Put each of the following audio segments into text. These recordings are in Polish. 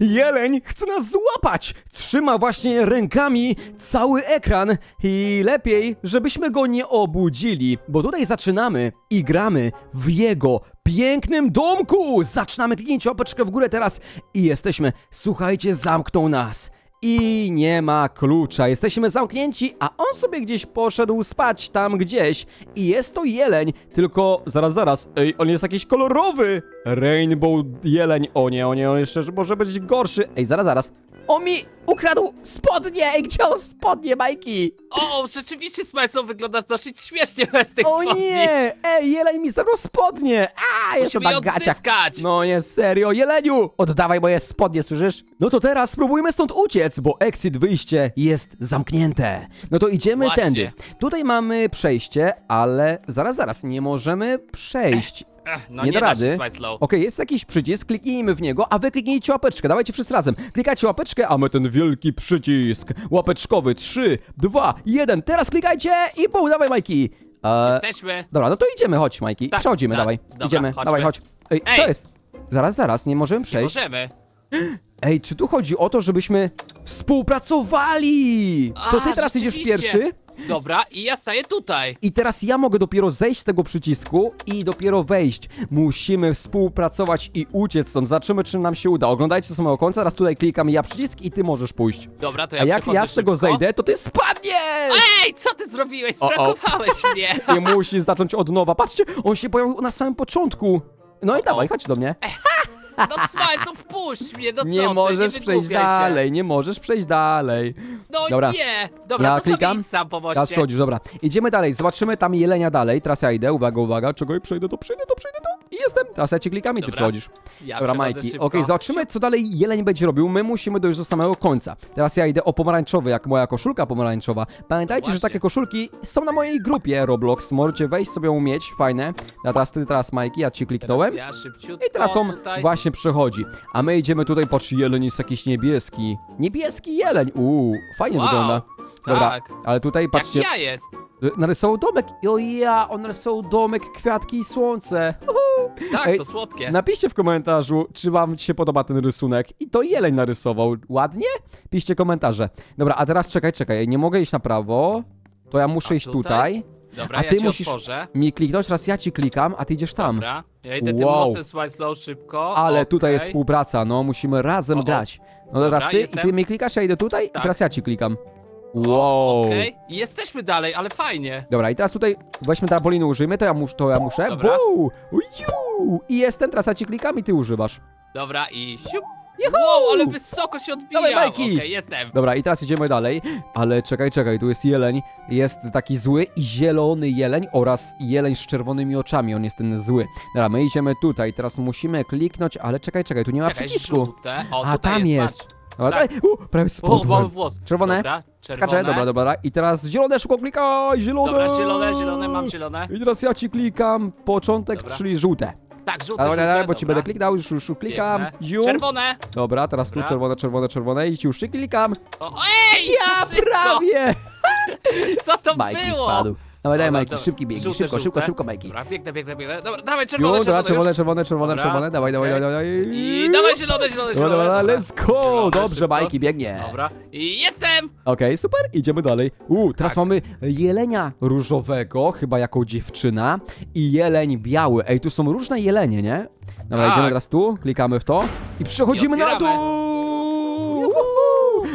Jeleń chce nas złapać! Trzyma właśnie rękami cały ekran i lepiej, żebyśmy go nie obudzili, bo tutaj zaczynamy i gramy w jego pięknym domku! Zaczynamy kliknąć łapeczkę w górę teraz i jesteśmy. Słuchajcie, zamknął nas. I nie ma klucza. Jesteśmy zamknięci, a on sobie gdzieś poszedł spać tam gdzieś. I jest to jeleń, tylko zaraz, zaraz. Ej, on jest jakiś kolorowy. Rainbow jeleń. O nie, o nie, on jeszcze może być gorszy. Ej, zaraz, zaraz. On mi ukradł spodnie! Ej, gdzie on spodnie, Majki? O, rzeczywiście Smajso wyglądasz dosyć śmiesznie bez tych O spodni. nie! Ej, jeleń mi zabrał spodnie! A, jeszcze Musimy je bagaciak. odzyskać. No nie, serio, jeleniu! Oddawaj moje spodnie, słyszysz? No to teraz spróbujmy stąd uciec, bo exit wyjście jest zamknięte. No to idziemy Właśnie. tędy. Tutaj mamy przejście, ale zaraz, zaraz, nie możemy przejść. Ech, no nie da rady. Okej, jest jakiś przycisk, kliknijmy w niego, a wy kliknijcie łapeczkę, dawajcie wszyscy razem. Klikacie łapeczkę, a my ten wielki przycisk łapeczkowy. 3, 2, 1, teraz klikajcie i pół, dawaj Majki. E, Jesteśmy. Dobra, no to idziemy, chodź Majki, Tak, przechodzimy, tak, dawaj. dobra, Idziemy, chodźmy. dawaj, chodź. Ej, Ej! co jest? Zaraz, zaraz, nie możemy Nie przejść. możemy. Ej, czy tu chodzi o to, żebyśmy współpracowali? To A, ty teraz idziesz rzeczywiście. pierwszy? Dobra, i ja staję tutaj. I teraz ja mogę dopiero zejść z tego przycisku i dopiero wejść. Musimy współpracować i uciec stąd. Zobaczymy, czy nam się uda. Oglądajcie do samego końca, teraz tutaj klikam ja przycisk i ty możesz pójść. Dobra, to ja A jak przechodzę ja z tego szybko. zejdę, to ty spadniesz! Ej, co ty zrobiłeś? O, o. Sprakowałeś mnie. I musisz zacząć od nowa. Patrzcie, on się pojawił na samym początku. No i dawaj, chodź do mnie. No Smajso, wpuść mnie, no co nie ty, możesz nie przejść wygłupiaj się. dalej, nie możesz przejść dalej. No Dobra. nie. Dobra, Ja to klikam. sobie idź sam po Teraz moście. przechodzisz, dobra. Idziemy dalej, zobaczymy tam jelenia dalej. Teraz ja idę, uwaga, uwaga. Czego i przejdę, to przejdę, to przejdę, to i jestem. Teraz ja ci klikam i ty Dobra. przechodzisz. Ja Dobra, przechodzę Majki. szybko. Okej, zobaczymy, co dalej jeleń będzie robił. My musimy dojść do samego końca. Teraz ja idę o pomarańczowy, jak moja koszulka pomarańczowa. Pamiętajcie, że Właśnie. takie koszulki są na mojej grupie Roblox. Możecie wejść sobie ją mieć, fajne. A teraz ty, teraz Majki, ja ci kliknąłem. Teraz ja szybciutko I teraz on tutaj. właśnie przechodzi. A my idziemy tutaj, patrz, jeleń jest jakiś niebieski. Niebieski jeleń, uuu, fajnie Wow, wygląda. Dobra, tak. ale tutaj patrzcie, Jak ja jest. narysował domek. I o ja, on narysował domek, kwiatki i słońce. Uhu. Tak, Ej, to słodkie. Napiszcie w komentarzu, czy wam się podoba ten rysunek. I to jeleń narysował. Ładnie? Piszcie komentarze. Dobra, a teraz czekaj, czekaj, nie mogę iść na prawo. To ja muszę A iść tutaj? tutaj. Dobra, a ja ty ci musisz otworzę. Mi kliknąć, raz ja ci klikam, a ty idziesz tam. Dobra, ja idę tym Wow. mostem Smajslow szybko. Ale tutaj jest współpraca, no musimy razem O, o. grać. No Dobra, teraz ty jestem. ty mi klikasz, ja idę tutaj i Tak. teraz ja ci klikam. Wow. Okej, I jesteśmy dalej, ale fajnie. Dobra, i teraz tutaj weźmy trampoliny, użyjmy, to ja, mus, to ja muszę. Dobra. Uju. I jestem, teraz ja ci klikam i ty używasz. Dobra, i siup. Juhu! Wow, ale wysoko się odbijam. Dawaj, Okej, Majki. jestem. Dobra, i teraz idziemy dalej, ale czekaj, czekaj, tu jest jeleń, jest taki zły i zielony jeleń oraz jeleń z czerwonymi oczami, on jest ten zły. Dobra, my idziemy tutaj, teraz musimy kliknąć, ale czekaj, czekaj, tu nie ma Czekaj, przycisku. żółte. O, A, tutaj tam jest. patrz. Dobra, Tak. u, prawie O, mały spadłem. włos. Czerwone? Dobra, czerwone. Skaczę, dobra, dobra, i teraz zielone, szybko klikaj, zielone! Dobra, zielone, zielone, mam zielone. I teraz ja ci klikam, początek, Dobra. czyli żółte. Tak, żółte, Dobra, żółte, bo ci dobra. będę klikał, już, już, klikam, Piękne. ziu. Czerwone. Dobra, teraz tu Dobra. czerwone, czerwone, czerwone i ci już klikam. O, ej, Ja za szybko. prawie! Co to Majki było? spadł. Dawaj, daj Dobra, Majki, dobra. szybki bieg, Żółte, szybko, szybko, żółte. szybko Majki. Dobra, biegnę, biegnę, biegnę. Dobra, dawaj, czerwone, dobra, czerwone, już. czerwone, czerwone, Dobra, czerwone, dawaj, dawaj, okej. dawaj, dawaj. I dawaj zielone, zielone, Dobra, zielone. dobra, dobra. let's go! Zielone, Dobrze, szybko. Majki, biegnie. Dobra, i jestem! Okej, super, idziemy dalej. U, teraz Tak. mamy jelenia różowego, chyba jako dziewczyna, i jeleń biały. Ej, tu są różne jelenie, nie? Dobra, Tak. idziemy teraz tu, klikamy w to i przechodzimy na otwieramy. dół!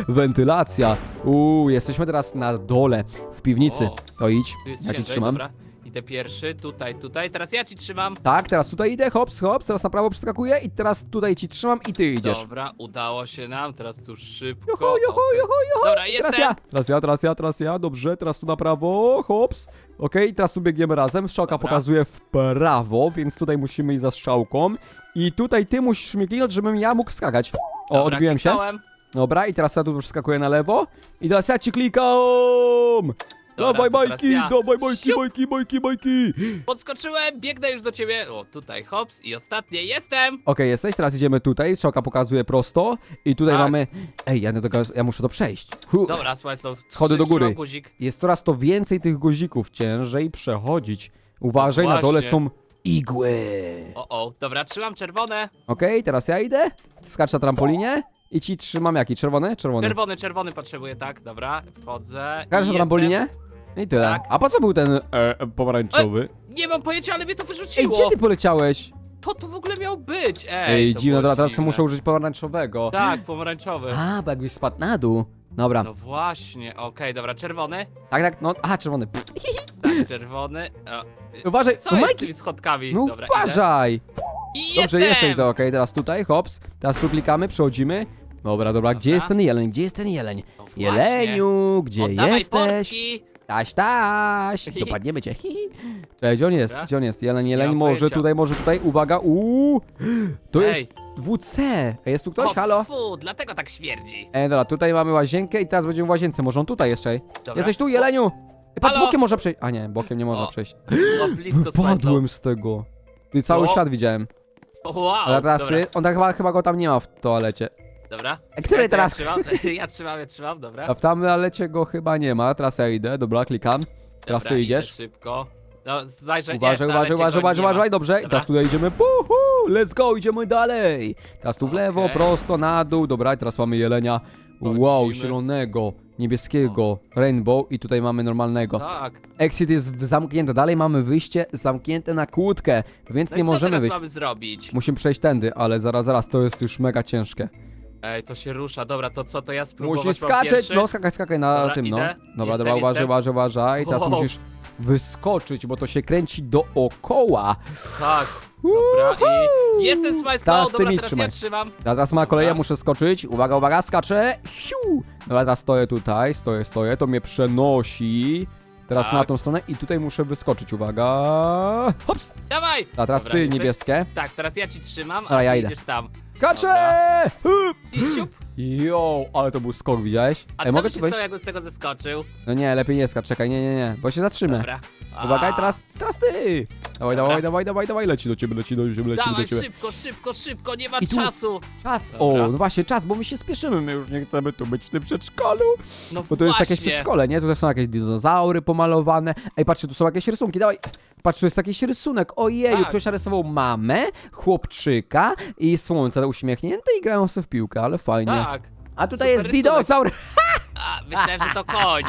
Wentylacja. Uuu, jesteśmy teraz na dole, w piwnicy. O. To idź, Tu jest ja ci ciężej, trzymam. Dobra. Idę pierwszy, tutaj, tutaj. Teraz ja ci trzymam. Tak, teraz tutaj idę, hops, hops, teraz na prawo przeskakuję i teraz tutaj ci trzymam i ty idziesz. Dobra, udało się nam. Teraz tu szybko. Juhu, juhu, okej. juhu, juhu. Dobra, I jestem. Teraz ja, teraz ja, teraz ja, teraz ja, dobrze, teraz tu na prawo, hops. Okej, teraz tu biegniemy razem, strzałka Dobra. pokazuje w prawo, więc tutaj musimy iść za strzałką. I tutaj ty musisz mi kliknąć, żebym ja mógł skakać. O, Dobra, odbiłem się. kliknąłem. Dobra, i teraz ja tu przeskakuję na lewo. I teraz ja ci klikam! Dobra, Dawaj, to teraz Majki, ja. dawaj, Majki, Siup. Majki, Majki, Majki! Podskoczyłem, biegnę już do ciebie. O, tutaj hops i ostatnie jestem. Okej, jesteś, teraz idziemy tutaj, strzałka pokazuje prosto. I tutaj Tak. mamy... Ej, ja, do tego, ja muszę to przejść. Hu. Dobra, słuchaj, to Schody do góry. Guzik. Jest coraz to więcej tych guzików, ciężej przechodzić. Uważaj, na dole właśnie. są igły. O, o, dobra, trzymam czerwone. Okej, teraz ja idę. Skacz na trampolinie. I ci trzymam jaki? Czerwony? Czerwony. Czerwony, czerwony potrzebuję, tak, dobra, wchodzę. Skacz na trampolinie. I tyle. Tak. A po co był ten e, pomarańczowy? Nie mam pojęcia, ale mnie to Ej, wyrzuciło. gdzie ty poleciałeś? To to w ogóle miał być, ej. Ej, to dziwne, było dobra, teraz dziwne. muszę użyć pomarańczowego. Tak, pomarańczowy. A, bo jakbyś spadł na dół. Dobra. No właśnie, okej, dobra, czerwony. Tak, tak, no. Aha, czerwony. Pff, Tak, czerwony. O, Uważaj, co no jest z Majki, tymi schodkami? no dobra, uważaj. I Dobrze, jestem! jesteś, to okej, teraz tutaj, hops. Teraz tu klikamy, przechodzimy. Dobra, dobra, gdzie Dobra. jest ten jeleń? Gdzie jest ten jeleń? No właśnie. Jeleniu, gdzie Oddawaj jesteś? portki. Taś, taś! Dopadniemy cię. hi, hi. Cześć, gdzie on jest? Dobra. Gdzie on jest? Jeleń, jeleń, mam może pojęcia. tutaj, może tutaj, uwaga, uuu! To Ej. jest WC! Ej, Jest tu ktoś? o, Halo? fu, dlatego tak śmierdzi. Ej, dobra, tutaj mamy łazienkę i teraz będziemy w łazience, może on tutaj jeszcze. Dobra. Jesteś tu, jeleniu? Ej, patrz, Halo? bokiem można przejść. A nie, bokiem nie można O, przejść. O, blisko Wypadłem z tego. Ty cały O. świat widziałem. Wow, teraz dobra, ty, on tak chyba, chyba go tam nie ma w toalecie. dobra. A który Ja teraz? trzymam, ja trzymam, ja trzymam, dobra. A w tam toalecie go chyba nie ma, teraz ja idę, dobra, klikam. Teraz Dobra, ty idę idziesz. szybko. No, zajrzę, nie, Uważaj, w uważaj, toalecie uważaj, go uważaj, nie ma. uważaj, dobrze. I Dobra. teraz tutaj idziemy, puhu, let's go, idziemy dalej. Teraz tu w lewo, Okej. prosto, na dół, dobra, i teraz mamy jelenia. Wow, Chodzimy. zielonego, niebieskiego, rainbow i tutaj mamy normalnego. Tak. Exit jest zamknięty, dalej mamy wyjście zamknięte na kłódkę, więc No nie co możemy teraz wyjść. mamy zrobić? Musimy przejść tędy, ale zaraz, zaraz, to jest już mega ciężkie. Ej, to się rusza, dobra, to co, to ja spróbować Musisz mam skaczeć, pierwszy? no skakaj, skakaj na Dobra, tym, no. idę. Dobra, Jestem, dobra, uważaj, jestem. uważaj, uważaj. I teraz Wow. musisz wyskoczyć, bo to się kręci dookoła. Tak, dobra, i jestem Smile Teraz Slow, ty dobra, mi teraz trzymaj. ja trzymam. A teraz ma kolej, ja Dobra. muszę skoczyć. Uwaga, uwaga, skaczę. Siu. Dobra, teraz stoję tutaj, stoję, stoję, to mnie przenosi. Teraz Tak. na tą stronę i tutaj muszę wyskoczyć, uwaga. Hops! Dawaj! A teraz Dobra, ty, jesteś- niebieskie. Tak, teraz ja ci trzymam, Dobra, a ja ty idę. idziesz tam. Hup. I siup. Jo, ale to był skok, widziałeś? A co mogę by tu się wejść? stało, jakbym z tego zeskoczył? No nie, lepiej nie skacz, czekaj, nie, nie, nie, bo się zatrzymę. Dobra. Uwaga, i A, teraz, teraz ty! Dawaj, Dobra. dawaj, dawaj, dawaj, dawaj, leci do ciebie, leci do ciebie, leci do Dawaj, ciebie. szybko, szybko, szybko, nie ma I tu- czasu. Czas! Dobra. O, no właśnie, czas, bo my się spieszymy, my już nie chcemy tu być w tym przedszkolu. No Bo to jest właśnie. jakieś przedszkole, nie? Tutaj są jakieś dinozaury pomalowane. Ej, patrzcie, tu są jakieś rysunki, dawaj. Patrz, tu jest jakiś rysunek. Ojeju, Tak. ktoś narysował mamę, chłopczyka i słońce uśmiechnięte i grają sobie w piłkę, ale fajnie. Tak. A tutaj super jest rysunek. dinozaur! A, myślałem, że to koń.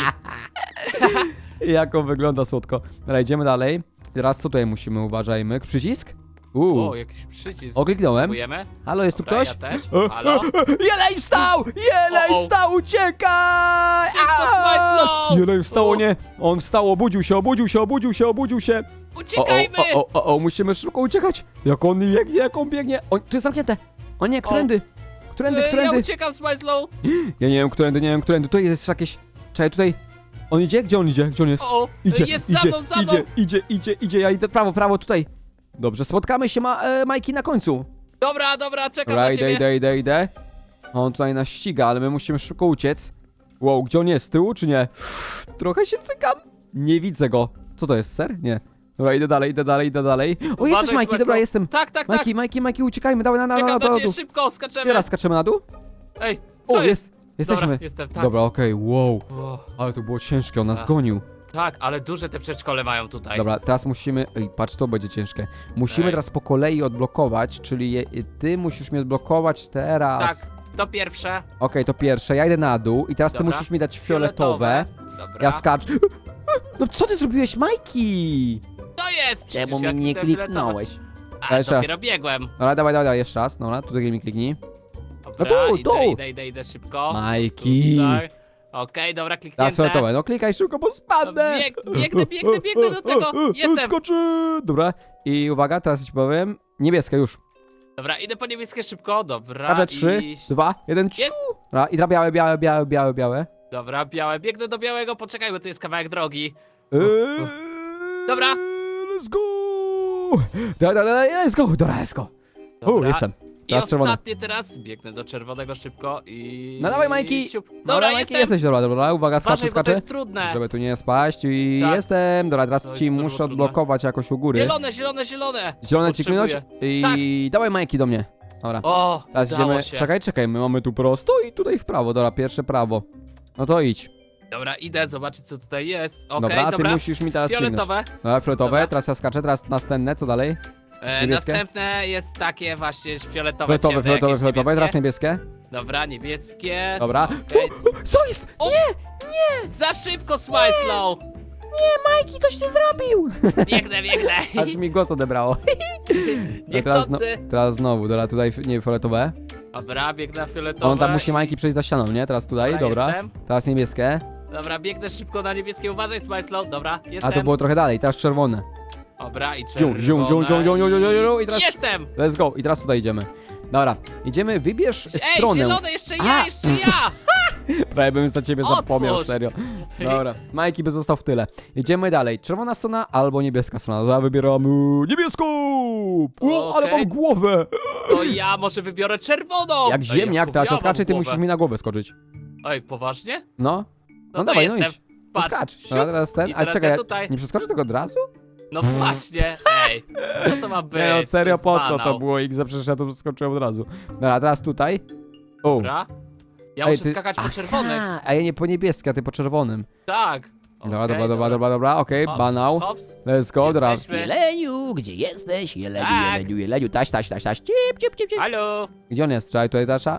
Jak on wygląda słodko. Dobra, idziemy dalej. Teraz tutaj musimy, uważajmy. Przycisk? Uuu. O, jakiś przycisk. O, kliknąłem. Spróbujemy. Halo, jest tu Dobra, ktoś? ja też. Halo? Jeleń wstał! Jeleń O, o. wstał, uciekaj! Smajslow! Jeleń wstał, o nie! On wstał, obudził się, obudził się, obudził się, obudził się! O, Uciekajmy! o, o, o, o, musimy szybko uciekać! Jak on biegnie, jak on biegnie! O, tu jest zamknięte! O nie, którędy? Którędy, E, Ja którędy? uciekam, Smajslow. Ja nie wiem, którędy, nie wiem, którędy. Tu jest jakieś... Czekaj, tutaj... On idzie? Gdzie on idzie? Gdzie on jest? O, o, Idzie, jest idzie, za mną, za mną. idzie, idzie, idzie, idzie, ja idę prawo, prawo, tutaj. Dobrze, spotkamy się, ma, e, Majki, na końcu. Dobra, dobra, czekam Dobra, na idę, ciebie. idę, idę, idę. On tutaj nas ściga, ale my musimy szybko uciec. Wow, gdzie on jest? Z tyłu czy nie? Trochę się cykam. Nie widzę go. Co to jest, ser? Nie. Dobra, idę dalej, idę dalej, idę dalej. O, jesteś Majki, dobra, jestem. Tak, tak, tak. Majki, Majki, Majki, uciekajmy, dawaj na, na, na, Czekam na, na ciebie, dół. szybko, skaczemy. Teraz skaczemy na dół? Ej, co O, jest? jest. Jesteśmy. Dobra, jestem, tak. Dobra, okej, wow. O, Ale to było ciężkie, on nas gonił. Tak, ale duże te przedszkole mają tutaj. Dobra, teraz musimy. Ej, patrz, to będzie ciężkie. Musimy Ej. teraz po kolei odblokować, czyli je, ty musisz mnie odblokować teraz. Tak, to pierwsze. Okej, to pierwsze, ja idę na dół i teraz ty Dobra. musisz mi dać fioletowe. Dobra. Ja skacz. No co ty zrobiłeś, Majki? To jest przecież Czemu mi jak nie te fioletowe. kliknąłeś? A, Jeszcze raz. dopiero biegłem. Dobra, dawaj, dawaj, dawaj, jeszcze raz. Dobra, tutaj mi kliknij. Dobra, No tu, idę, tu. idę, idę, idę szybko. Majki. Tutaj. Okej, dobra, kliknięte. fioletowe, no klikaj szybko, bo spadnę. Bieg, biegnę, biegnę, biegnę do tego. Jestem. Skoczy. Dobra, i uwaga, teraz ci powiem. Niebieskie już. Dobra, idę po niebieskie szybko, dobra. Każe trzy, i... dwa, jeden, Jest. ciu. Dobra, i teraz białe, białe, białe, białe, białe. Dobra, białe, biegnę do białego, poczekaj, bo to jest kawałek drogi. Eee, Dobra. Let's go! Da, da, da, let's go! Dobra, let's go! U, Dobra. jestem. I Teraz czerwony. ostatnie teraz, biegnę do czerwonego szybko i... No dawaj, Majki. Siup. Dobra, Dobra, Majki, jestem. jesteś, dobra, dobra, uwaga, skaczę, Uważaj, bo to skaczę. jest trudne. Żeby tu nie spaść i Tak. jestem. Dobra, teraz jest ci turbo muszę trudne. odblokować jakoś u góry. Zielone, zielone, zielone. Zielone ci Potrzebuję. i dawaj Majki do mnie. Dobra, O, teraz udało idziemy, się. czekaj, czekaj, my mamy tu prosto i tutaj w prawo, dobra, pierwsze prawo. No to idź. Dobra, idę zobaczyć co tutaj jest. Okej, Dobra, dobra. ty musisz mi teraz Fioletowe. Dobra, fioletowe, Dobra. teraz ja skaczę, teraz następne, co dalej? E, Niebieskie? następne jest takie właśnie fioletowe, Fioletowe, ciemne, fioletowe, jakieś fioletowe, teraz niebieskie. niebieskie. Dobra, niebieskie. Dobra. Okej. Co jest? O, Za szybko, Smajslow! Majki, coś ty zrobił! Biegnę, biegnę! Aż mi głos odebrało. A teraz, no, Niechcący. teraz znowu, dobra, tutaj nie fioletowe. Dobra, biegnę na fioletowe. On tam musi Majki przejść za ścianą, nie? Teraz tutaj, Dobra, dobra. jestem. Teraz niebieskie. Dobra, biegnę szybko na niebieskie. Uważaj, Smajslow. Dobra, jestem. A to było trochę dalej, teraz czerwone. Dobra, i Zium, czerwone. zium, zium, zium, zium, zium, zium, zium, i teraz- Jestem! Let's go. I teraz tutaj idziemy. Dobra, idziemy, wybierz Ej, stronę. zielone, jeszcze A! ja, jeszcze ja! Prawie bym za ciebie Otwórz. zapomniał, serio. Dobra, Majki by został w tyle. Idziemy dalej. Czerwona strona albo niebieska strona. Dobra, wybieramy niebieską! O, ale Okej. mam głowę! To ja może wybiorę czerwoną! Jak Ej, ziemniak, teraz ja mam skaczę, ty głowę. musisz mi na głowę skoczyć. Ej, poważnie? No. No, to dawaj, no jestem. idź. No Patrz, skacz. siup. Dobra, teraz ten. I A teraz czekaj, ja ja tutaj. nie przeskoczę tego od razu? No właśnie, ej, co to ma być? Nie no, serio, po co to było? X, przecież ja to przeskoczyłem od razu. Dobra, teraz tutaj. O. Dobra. Ja Ej, muszę ty- skakać po Aha, czerwonych. A ja nie po niebieskie, a ty po czerwonym. Tak. Dobra, Okej, dobra, dobra, dobra, dobra, okej, Hops, banał. hops. Let's go, dobra. Jesteśmy. Jeleniu, gdzie jesteś? Jeleniu, Tak. jeleniu, jeleniu, taś, taś, taś, taś, cip, cip, cip, cip. Halo, Gdzie on jest? Czekaj, tutaj Dasza.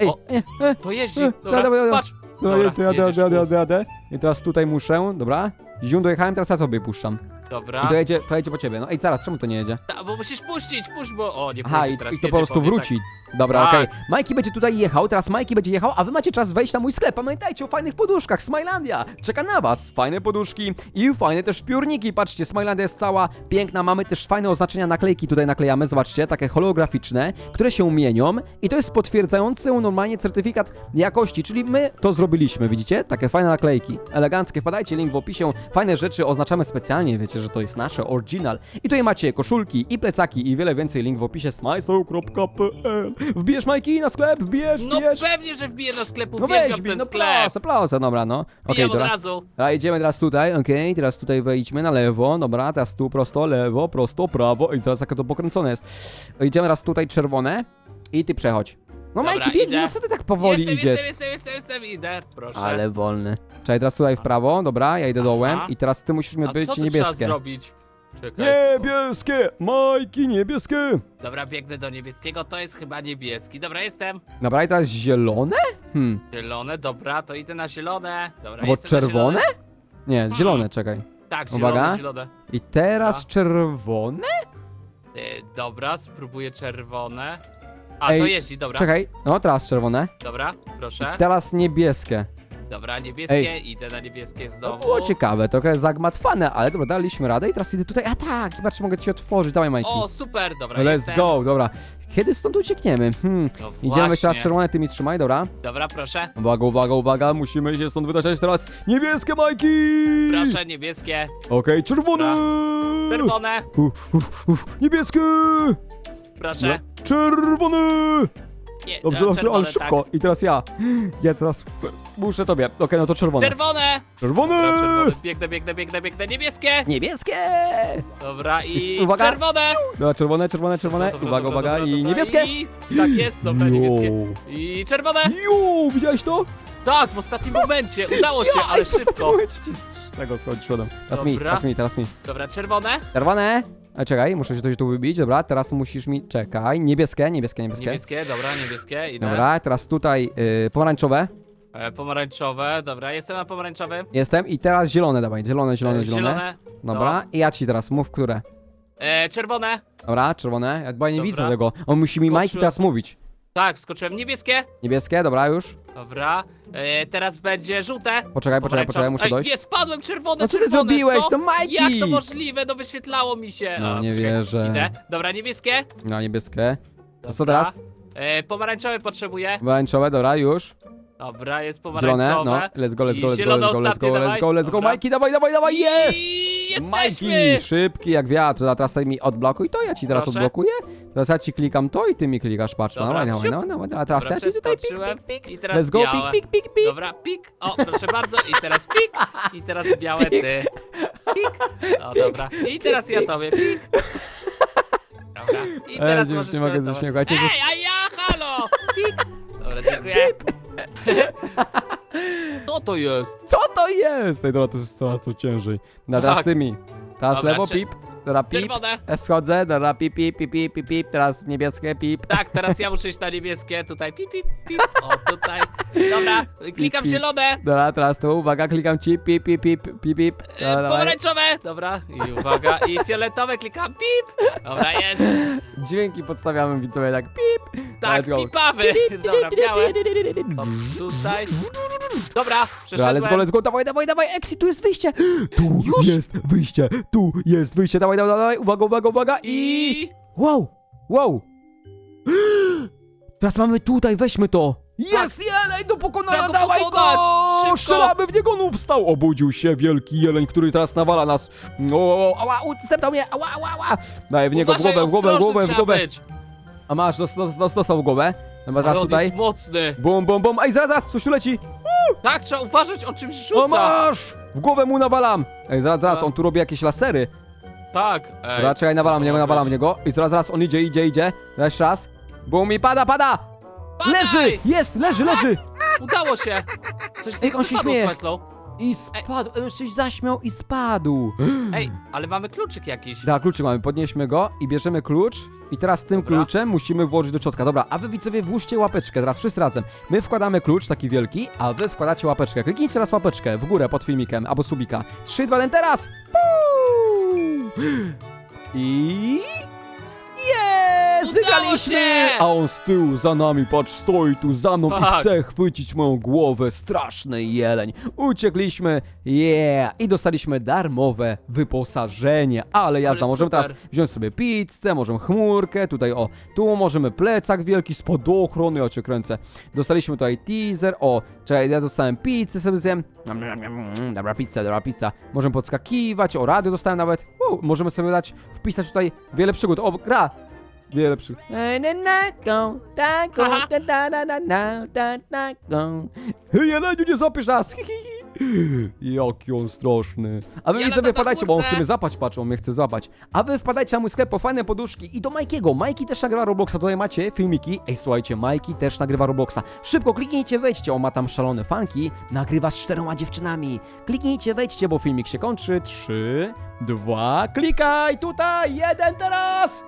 Ej, O, nie, e, to jeździ. E, Dobra, dawaj. patrz. no Dobra, jadę, jadę, jedziesz, jadę, mów. jadę, jadę. I teraz tutaj muszę, dobra. Zium dojechałem, teraz ja sobie puszczam. I Dobra. to jedzie, to jedzie po ciebie. No i zaraz, czemu to nie jedzie? Ta, bo musisz puścić, puść, bo... O, nie Aha, puści, i, teraz i to jedzie po prostu mnie, wróci. Dobra, Tak. okej. Majki będzie tutaj jechał, teraz Majki będzie jechał, a wy macie czas wejść na mój sklep. Pamiętajcie o fajnych poduszkach. Smilandia czeka na was. Fajne poduszki i fajne też piórniki. Patrzcie, Smilandia jest cała piękna. Mamy też fajne oznaczenia naklejki tutaj naklejamy. Zobaczcie, takie holograficzne, które się mienią i to jest potwierdzający normalnie certyfikat jakości, czyli my to zrobiliśmy, widzicie? Takie fajne naklejki. Eleganckie. Wpadajcie, link w opisie. Fajne rzeczy oznaczamy specjalnie, wiecie, że to jest nasze original. I tutaj macie koszulki i plecaki i wiele więcej. Link w opisie smajsoł.pl Wbijesz Majki na sklep? Wbijesz, No wbijesz? pewnie, że wbiję do sklepu, No weź, ten no sklep. proszę, proszę, dobra, no. Okej, Wbijam od dobra. razu. A idziemy teraz tutaj, okej, teraz tutaj wejdźmy na lewo, dobra, teraz tu prosto, lewo, prosto, prawo i zaraz jak to pokręcone jest. Idziemy teraz tutaj czerwone i ty przechodź. No Dobra, Majki, biegnij, idę. no co ty tak powoli jestem, idziesz? Jestem, jestem, jestem, jestem, idę, proszę. Ale wolny. Czekaj, teraz tutaj w prawo, dobra, ja idę dołem Aha. i teraz ty musisz mi A być co tu trzeba niebieskie. zrobić? Czekaj. Niebieskie! Majki, niebieskie! Dobra, biegnę do niebieskiego, to jest chyba niebieski. Dobra, jestem. Dobra, i teraz zielone? Hmm, Zielone, dobra, to idę na zielone. Dobra, albo jestem na czerwone? zielone. Nie, zielone, czekaj. Tak, zielone, Uwaga. zielone. I teraz Dobra. czerwone? Y, dobra, spróbuję czerwone. A, Ej, to jeździ, dobra. Czekaj, no teraz czerwone. Dobra, proszę. I teraz niebieskie. Dobra, niebieskie, idę na niebieskie To znowu. było ciekawe, trochę zagmatwane, ale dobra, daliśmy radę i teraz idę tutaj. A tak, zobacz, mogę ci otworzyć, dawaj Majki. O, super, dobra, Let's jestem. go, dobra. Kiedy stąd uciekniemy? Hmm. No Idziemy teraz czerwone, ty mi trzymaj, dobra. Dobra, proszę. Uwaga, uwaga, uwaga, musimy się stąd wydać teraz niebieskie Majki! Proszę, niebieskie. Okej, czerwone! Czerwone, Uf, uf, uf. Niebieskie! Proszę. Czerwone! Nie, Dobrze, no, dobrze, czerwone, ale szybko. I teraz ja. Ja teraz muszę tobie. Okej, no to Tak. czerwone. Czerwone! Czerwone! Dobra, czerwone. Biegnę, biegnę, biegnę, biegnę. Niebieskie! Niebieskie! Dobra, i uwaga. czerwone! Dobra, czerwone, czerwone, czerwone. Dobra, uwaga, dobra, uwaga. dobra, I dobra. niebieskie! I... Tak jest, dobra, niebieskie. I czerwone! Jo, widziałeś to? Tak, w ostatnim momencie. Udało się, ale szybko. tego schodziłem. Teraz mi, Dobra. teraz mi, teraz mi. Dobra, czerwone, Czerwone. A czekaj, muszę się coś tu wybić. Dobra, teraz musisz mi. Czekaj. Niebieskie, niebieskie, niebieskie. niebieskie, dobra, niebieskie, idę. Dobra, teraz tutaj y, pomarańczowe. E, pomarańczowe, dobra, jestem na pomarańczowym. Jestem. I teraz zielone dawaj. Zielone, zielone, E, zielone. zielone. Dobra, i ja ci teraz mów, które. E, czerwone, Dobra, czerwone. Ja, bo ja nie Dobra. widzę tego. On musi mi Majki Skoczyłem. teraz mówić. Tak, wskoczyłem. Niebieskie, Niebieskie, dobra, już. dobra. E, teraz będzie żółte. Poczekaj, poczekaj, poczekaj, muszę Ej, dojść. Nie, spadłem, czerwone, No co ty czerwone, zrobiłeś? co? Majki! Jak to możliwe? No wyświetlało mi się. No, A, nie poczekaj, wierzę. Idę. Dobra, niebieskie. No, niebieskie. To co Dobra. teraz? E, pomarańczowe potrzebuję. Pomarańczowe, dobra, już. Dobra, jest Zielone, pomarańczowe. no. Let's go, let's go, let's go, zielone let's go, let's ostatnie, go, let's dawaj. go, let's go. Dobra. Majki, dawaj, dawaj, dawaj, jest! I jesteśmy! Majki, szybki jak wiatr, a teraz tutaj mi odblokuj to, ja ci teraz Proszę. odblokuję. Teraz ja ci klikam to i ty mi klikasz, patrz, no, Dobra, dawaj, dawaj, siup. dawaj, dawaj, dawaj, teraz Dobra, ja ci tutaj pik, przeskoczyłem. pik, pik. I teraz Let's go, białe. pik, pik, pik, pik. Dobra, pik. O, proszę bardzo. I teraz pik. I teraz białe ty. Pik. O, dobra. I teraz ja tobie. Pik. Dobra. I teraz nie- możesz nie mogę ześmiechać, Ej, a ja, halo! Pik. Dobra, dziękuję. Co to jest? Co to jest? Ej, dobra, to jest coraz to ciężej. No teraz Tak. tymi. Teraz Dobra, lewo, czy- pip. Dobra, pip. Czerwone. Schodzę, dobra, pip, pip, pip, pip, pip, pip. Teraz niebieskie, pip. Tak, teraz ja muszę iść na niebieskie, tutaj pip, pip, pip, o tutaj. Dobra, klikam pip. zielone. Dobra, teraz tu, uwaga, klikam ci, pip, pip, pip, pip, pip. E, Dobra, dawaj. Pomarańczowe! Dobra, i uwaga, i fioletowe klikam pip! Dobra, jest! Dźwięki podstawiamy widzowie tak pip. Tak, Let's go. pipamy! Dobra, białe. Hop, tutaj. Dobra, Dobra, let's go, let's go, dawaj, dawaj, dawaj, exit, tu jest wyjście. Tu jest wyjście, tu jest wyjście, dawaj, dawaj, dawaj, uwaga, uwaga, uwaga i... Wow, wow. Teraz mamy tutaj, weźmy to. Jest jeleń do pokonania, go dawaj pokonać? go! Szybko! Strzelamy w niego, no wstał, obudził się wielki jeleń, który teraz nawala nas. O, ała, zdeptał mnie, ała, ała, ała. Daj w niego w Uważaj, głowę, w głowę, w ostrożny głowę, w trzeba głowę. być. A masz, dos, dos, dos, dostał w głowę. Dobra, Ale teraz on tutaj. jest mocny. Bum, bum, bum. Ej, zaraz, zaraz, coś tu leci. Tak, trzeba uważać, o czymś O, rzuca. masz! W głowę mu nawalam. Ej, zaraz, zaraz, on tu robi jakieś lasery. Tak. Ej, Dobra, czekaj, nawalam niego, nawalam niego. I zaraz, zaraz, on idzie, idzie, idzie. Jeszcze raz. Bum i pada, pada! Padaj! Leży! Jest, leży, leży! Udało się. Coś z Ej, on się wypadło, śmieje. I spadł, on się zaśmiał i spadł. Ej, ale mamy kluczyk jakiś. Da, kluczyk mamy, podnieśmy go i bierzemy klucz. I teraz tym Dobra. kluczem musimy włożyć do środka. Dobra, a wy widzowie włóżcie łapeczkę, teraz wszyscy razem. My wkładamy klucz, taki wielki, a wy wkładacie łapeczkę. Kliknijcie teraz łapeczkę w górę pod filmikiem, albo subika. 3, 2, 1, teraz! Puu! I... Jest! Udało Wygraliśmy! się! A on z tyłu za nami, patrz, stoi tu za mną i Tak. chce chwycić moją głowę. Straszny jeleń. Uciekliśmy, yeah! I dostaliśmy darmowe wyposażenie. Ale jazda, Ale możemy teraz wziąć sobie pizzę, możemy chmurkę, tutaj o, tu możemy plecak wielki, spadochron, ja cię kręcę. Dostaliśmy tutaj teaser, o, czekaj, ja dostałem pizzę sobie zjem. Nom, nom, nom, nom, Dobra pizza, dobra pizza. Możemy podskakiwać, o, radio dostałem nawet. U, możemy sobie dać, wpisać tutaj wiele przygód. O, gra! Wiele przygód. Aha. Hej, Jeleniu, nie zapisz nas! Hi, hi, hi. Jaki on straszny. A wy widzowie na wpadajcie, bo on chce mnie zapać, patrz, on mnie chce złapać. A wy wpadajcie na mój sklep po fajne poduszki i do Majkiego. Majki też nagrywa Robloxa, tutaj macie filmiki. Ej, słuchajcie, Majki też nagrywa Robloxa. Szybko kliknijcie, wejdźcie, on ma tam szalone fanki. Nagrywa z czteroma dziewczynami. Kliknijcie, wejdźcie, bo filmik się kończy. Trzy, dwa, klikaj, tutaj, jeden teraz!